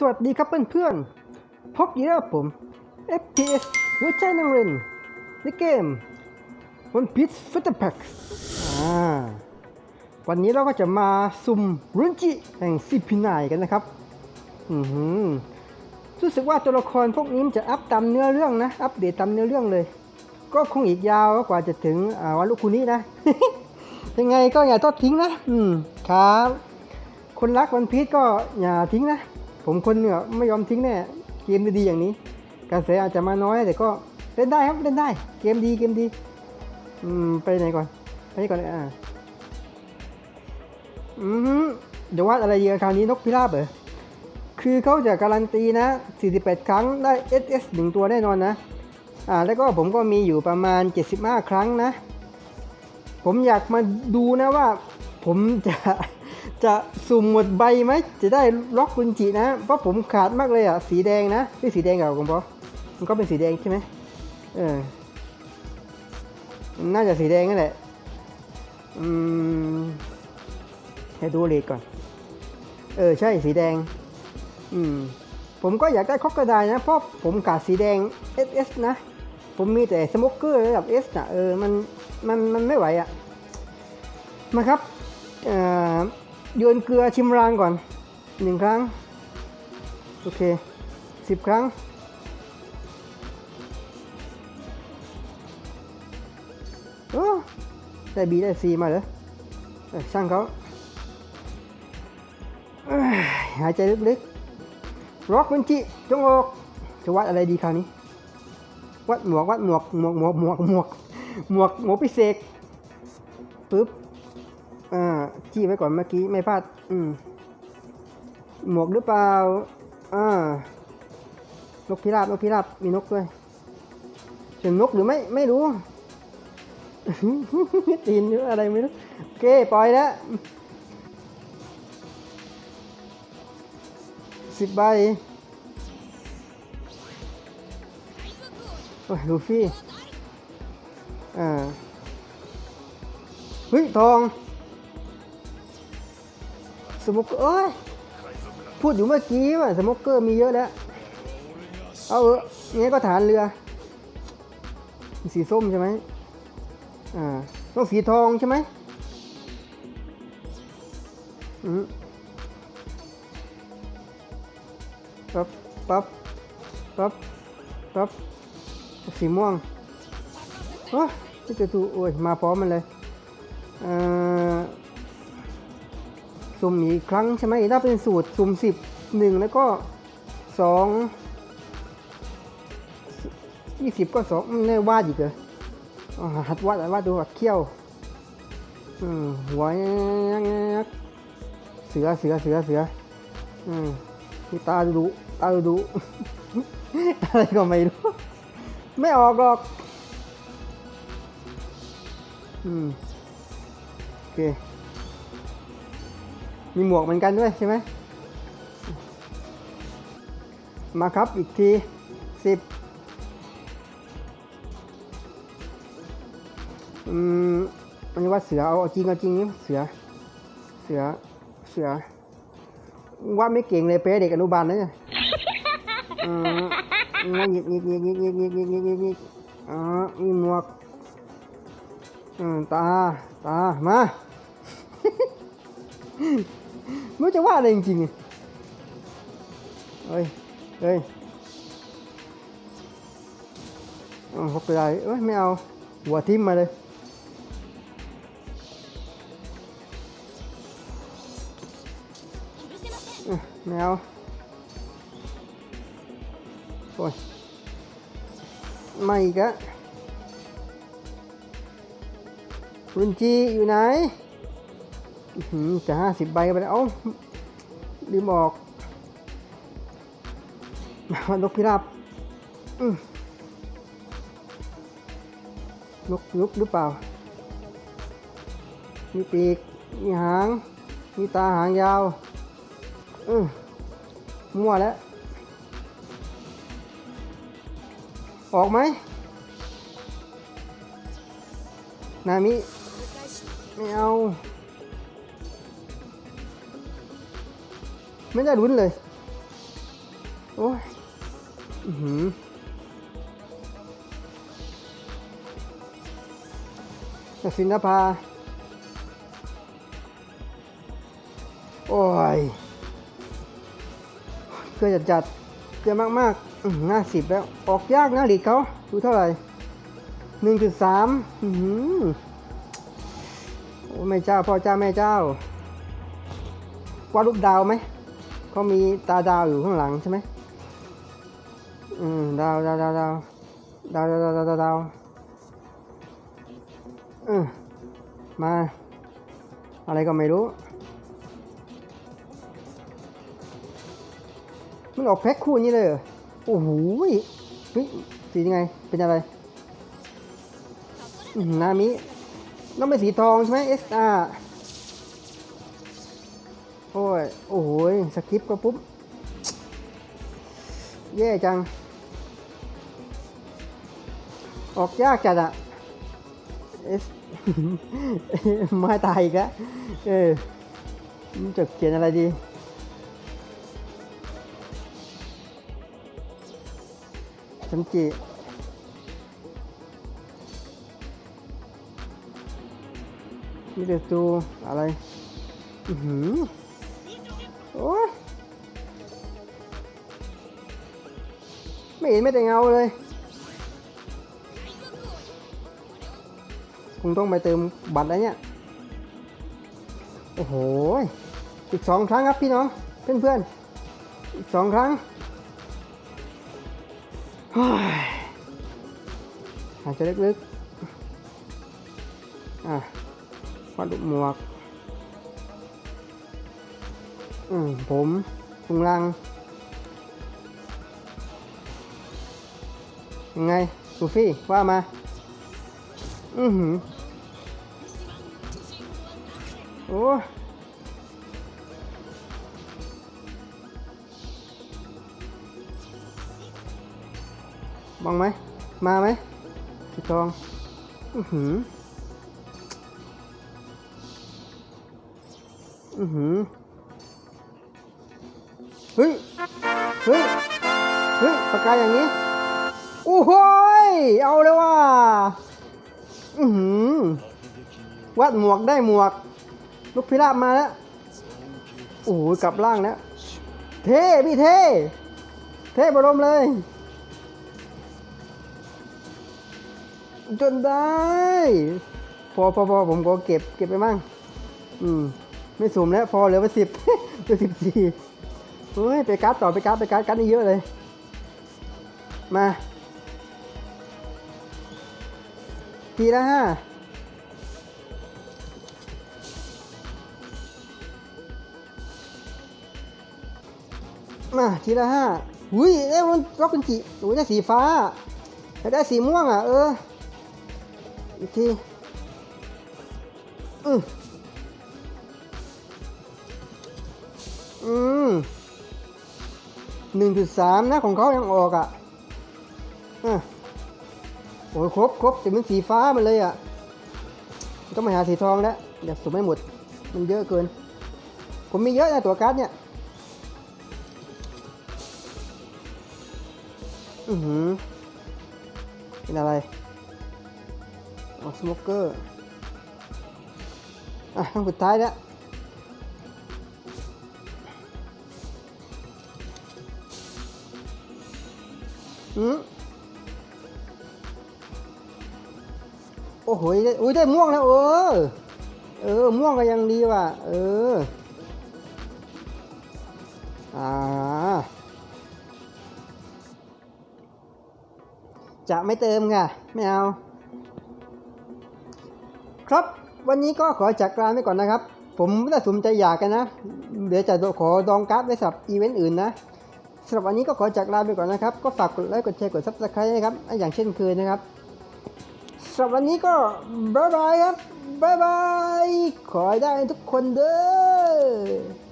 สวัสดีครับเพื่อนๆ พบอีกแล้วผม FPS หัวใจนังเรนในเกม One Piece f i t t e r Pack วันนี้เราก็จะมาซุ่มรุนจิแห่งซีพีนายกันนะครับ อือหือรู้สึกว่าตัวละครพวกนี้มันจะอัพตามเนื้อเรื่องนะ อัปเดตตามเนื้อเรื่องเลย ก็คงอีกยาวกว่าจะถึงวันลูกคุนี้นะ ยังไงก็อย่าทอดทิ้งนะ อืมครับคนรักวันพีชก็อย่าทิ้งนะ ผมคนเหนือไม่ยอมทิ้งแน่ เกมดีๆอย่างนี้ กระแสอาจจะมาน้อยแต่ก็เล่นได้ครับเล่นได้ เกมดีเกมดี อืมไปไหนก่อนไปนี่ก่อนเลยอ่าอืมเดี๋ยววาดอะไรเยอะคราวนี้นกพิราบเหรอคือเขาจะการันตีนะ 48 ครั้งได้ SS หนึ่งตัวแน่นอนนะ อ่า แล้วก็ผมก็มีอยู่ประมาณ 75 ครั้งนะ ผมอยากมาดูนะว่าผมจะ จะสุ่มหมดใบไหมจะได้ล็อกกุญจินะ เพราะผมขาดมากเลยอะ สีแดงนะนี่สีแดงเก่าคุณปอมันก็เป็นสีแดงใช่ไหมเออ น่าจะสีแดงนั่นแหละ อืมให้ดูเลทก่อน เออ ใช่สีแดง อืม ผมก็อยากได้คอกกระไดนะ เพราะผมขาดสีแดง SS นะ ผมมีแต่สโมกเกอร์ระดับ S นะเออ มัน มัน มันไม่ไหวอะ่ะ มาครับ เอ่อ โยนเกลือชิมรางก่อนหนึ่งครั้ง โอเคสิบครั้ง โอ้ได้บีได้ซีมาเหรอช่างเขาหายใจลึกๆร็อกมันจิ จงออก จะวัดอะไรดีคราวนี้ วัดหมวก วัดหมวก หมวก หมวก หมวก หมวก หมวกหมวกพิเศษปึ๊บ อ่าจี้ไว้ก่อนเมื่อกี้ไม่พลาด อืม หมวกหรือเปล่า อ่า นกพิราบนกพิราบมีนกด้วยเป็นนกหรือไม่ไม่รู้ ตีนหรืออะไรไม่รู้ โอเค ปล่อยแล้วสิบใบโอ้ยลูฟี่ อ่า เฮ้ย ทอง สโมกเกอร์เอ้ยพูดอยู่เมื่อกี้ว่าสโมกเกอร์มีเยอะแล้ว เอาเอองี้ก็ฐานเรือ สีส้มใช่ไหมอ่าต้องสีทองใช่ไหมอืมปั๊บปั๊บปั๊บปั๊บสีม่วงโอ้ยจะถูโอ้ยมาพร้อมมันเลยอ่า สุ่มอีกครั้งใช่ไหมถ้าเป็นสูตรสุ่มสิบหนึ่งแล้วก็สองยี่สิบก็สองไม่วาดอีกเหรอหัดวาดหัดวาดดูหัดเขี้ยวหัวยักเสือเสือเสือเสืออืมตาดุตาดุอะไรก็ไม่รู้ ไม่ออกหรอกอืมโอเค มีหมวกเหมือนกันด้วยใช่ไหม มาครับอีกทีสิบอืมอันว่าเสือเอาเอาจริงเอาจริงนี่เสือ เสือ เสือ ว่าไม่เก่งเลยเป๊ะเด็กอนุบาลนะเนี่ยอืมหยิบหยิบหยิบหยิบหยิบหยิบหยิบหยิบหยิบหยิบอ๋อมีหมวก อืมตา ตา มา ไม่รู้จะว่าอะไรจริงๆเนี่ยเฮ้ย เฮ้ยอ๋อหกไปได้เอ้ย ไม่เอา หัวทิ่มมาเลยอะแมวโอ้ย ไม่อีกะรุนจีอยู่ไหน จะห้าสิบใบไปแล้วเอ้าลืมออกนกพิราบอื้อนกนุกหรือเปล่า มีปีก มีหาง มีตาหางยาวอืมั่วแล้ว ออกไหม นามิ ไม่เอา ไม่ได้ลุ้นเลย โอ้ยอือหือสินภา โอ้ย เกลือจัดจัดๆเกลือมากๆอืมห้าสิบแล้ว ออกยากนะหลีกเขา ดูเท่าไหร่หนึ่งจุดสามอือหือโอ้แม่เจ้า พ่อเจ้า แม่เจ้าวาดรูปดาวไหม เขามีตาดาวอยู่ข้างหลังใช่ไหมอืมดาวดาวดาวดาวดาวดาวดาวดาวดาวดาวอืมมา อะไรก็ไม่รู้ มันออกแพ็คคู่นี้เลยเหรอโอ้โหเฮ้ยสียังไง เป็นอะไรนามิต้องเป็นสีทองใช่ไหม SR อ้ย โอ้โหยสคริปก็ปุ๊บ แย่จัง ออกยากจัดอะเอสมาตายอีกแล้วเออจะเขียนอะไรดีสัมจิมีแต่ตัวอะไร อือหือ โอ้ยไม่เห็นไม่แต่เงาเลย คงต้องไปเติมบัตรแล้วเนี่ย โอ้โห อีกสองครั้งครับพี่น้อง เพื่อนๆ อีกสองครั้งหายใจลึกๆ อะวัดหมวก อืมผมพุงลัง ยังไงซูฟี่ว่ามา อือหือ โอ้บังไหม มาไหมสีทอง อือหือ อือหือ เฮ้ย เฮ้ย เฮ้ยปากกาอย่างนี้โอ้โหยเอาเลยว่ะอือหือวาดหมวกได้หมวก ลูกพิราบมาแล้วโอ้โหกลับล่างแล้ว เท่พี่เท่ เท่บรมเลย จนได้ พอพอพอผมก็เก็บเก็บไปมั่ง อืม ไม่สุ่มแล้ว พอเหลือไปสิบเหลือสิบสี่ เฮ้ยไปการ์ดต่อไปการ์ดไปการ์ดการ์ดนี่เยอะเลย มา ทีละห้ามาทีละห้าหุยเอ้ยมันล็อกเป็นสีโอ้ยได้สีฟ้าได้สีม่วงอะ เออ อีกที อืมอืม หนึ่งจุดสามนะของเขายังออกอะอะโอ้ยครบครบแต่มันสีฟ้ามันเลยอะต้องไปหาสีทองแล้วเดี๋ยวสุ่มไม่หมด มันเยอะเกิน ผมมีเยอะนะตัวการ์ดเนี่ยอือหือเป็นอะไรออสโมกเกอร์อะสุดท้ายแล้ว โอ้โหได้อุ้ยได้ม่วงแล้วเออ เออ ม่วงก็ยังดีว่ะ เออ อ่า จะไม่เติมค่ะ ไม่เอา ครับ วันนี้ก็ขอจากลาไปก่อนนะครับ ผมไม่ได้สนใจอยากกันนะ เดี๋ยวจะขอดองการ์ดไว้สับอีเวนต์อื่นนะ สำหรับวันนี้ก็ขอจากลาไปก่อนนะครับ ก็ฝากกดไลค์กดแชร์กดซับสไครต์นะครับ อย่างเช่นเคยนะครับสำหรับวันนี้ก็บ๊ายบายครับบ๊ายบาย ขอให้ได้ทุกคนเด้อ